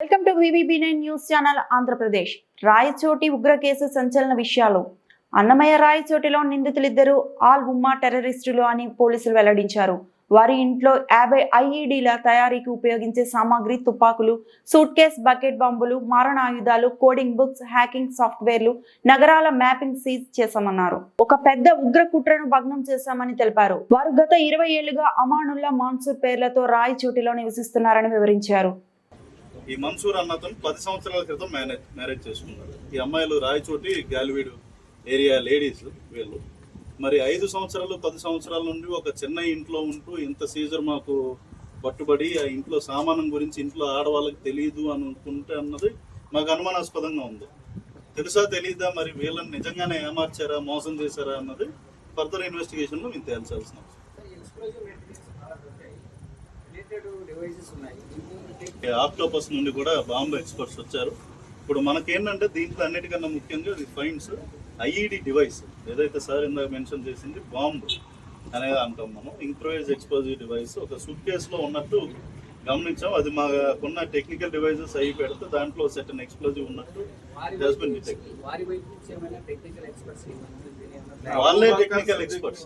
Welcome to VVB nine news channel Andhra Pradesh. Rayachoti ఉగ్ర case సంచలన విషయాలు. Annamayya రాయచోటిలో నిందితులిద్దరూ all ఉమ్మా టెర్రరిస్టులు అని పోలీసులు వెల్లడించారు. వారి ఇంట్లో యాభై ఐఈడీల తయారీకి ఉపయోగించే సామాగ్రి తుపాకులు సూట్ కేస్ బకెట్ బాంబులు మారణాయుధాలు కోడింగ్ బుక్స్ హ్యాకింగ్ సాఫ్ట్వేర్లు నగరాల మ్యాపింగ్ సీజ్ చేశామన్నారు. ఒక పెద్ద ఉగ్ర కుట్రను భగ్నం చేశామని తెలిపారు. వారు గత ఇరవై ఏళ్ళుగా అమానుల్లా మాన్సూర్ పేర్లతో రాయచోటిలో నివసిస్తున్నారని వివరించారు. ఈ మన్సూర్ అన్నతో పది సంవత్సరాల క్రితం మ్యారేజ్ మ్యారేజ్ చేసుకున్నారు. ఈ అమ్మాయిలు రాయచోటి గాలివీడు ఏరియా లేడీస్ వీళ్ళు. మరి ఐదు సంవత్సరాలు పది సంవత్సరాల నుండి ఒక చిన్న ఇంట్లో ఉంటూ ఇంత సీజర్ మాకు పట్టుబడి ఆ ఇంట్లో సామానం గురించి ఇంట్లో ఆడవాళ్ళకి తెలియదు అనుకుంటే అన్నది మాకు అనుమానాస్పదంగా ఉంది. తెలుసా తెలియదా మరి వీళ్ళని నిజంగానే ఏమార్చారా మోసం చేశారా అన్నది ఫర్దర్ ఇన్వెస్టిగేషన్లో మేము తేల్చాల్సిన అవసరం. ఆక్టోపస్ నుండి కూడా బాంబు ఎక్స్పర్ట్స్ వచ్చారు. ఇప్పుడు మనకేంటంటే దీంట్లో అన్నిటికన్నా ముఖ్యంగా ఇది ఫైన్స్ ఐఈడి డివైస్ ఏదైతే సార్ ఇందాక మెన్షన్ చేసింది బాంబు అనేది అంటాం మనం. ఇంప్రూవైజ్ ఎక్స్పోజివ్ డివైస్ ఒక సూట్ కేసులో ఉన్నట్టు గమనించాం. అది మాకున్న టెక్నికల్ డివైసెస్ అయి పెడితే దాంట్లో సెటన్ ఎక్స్ప్లోజివ్ ఉన్నట్టు టెక్నికల్ ఎక్స్పర్ట్స్ వాళ్ళే టెక్నికల్ ఎక్స్పర్ట్స్